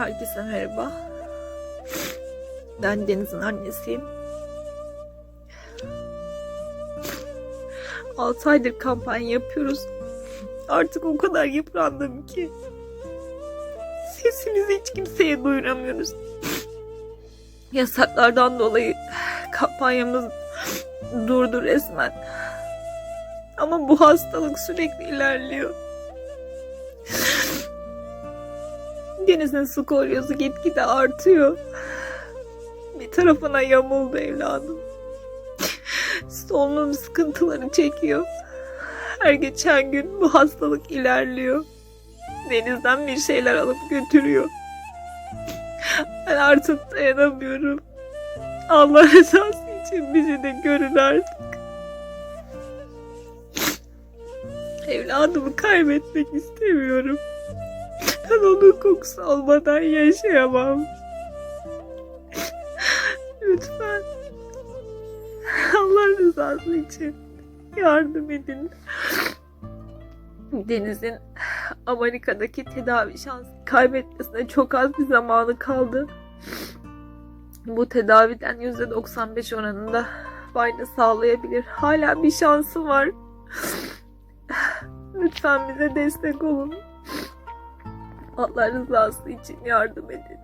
Herkese merhaba. Ben Deniz'in annesiyim. 6 aydır kampanya yapıyoruz. Artık o kadar yıprandım ki. Sesimizi hiç kimseye duyuramıyoruz. Yasaklardan dolayı kampanyamız durdu resmen. Ama bu hastalık sürekli ilerliyor. Deniz'in skolyozu gitgide artıyor. Bir tarafına yamuldu evladım. Solunum sıkıntıları çekiyor. Her geçen gün bu hastalık ilerliyor. Denizden bir şeyler alıp götürüyor. Ben artık dayanamıyorum. Allah rızası için bizi de görün artık. Evladımı kaybetmek istemiyorum. Ben onun kokusu olmadan yaşayamam. Lütfen. Allah rızası için yardım edin. Deniz'in Amerika'daki tedavi şansı kaybetmesine çok az bir zamanı kaldı. Bu tedaviden %95 oranında fayda sağlayabilir. Hala bir şansı var. Lütfen bize destek olun. Allah rızası için yardım edin.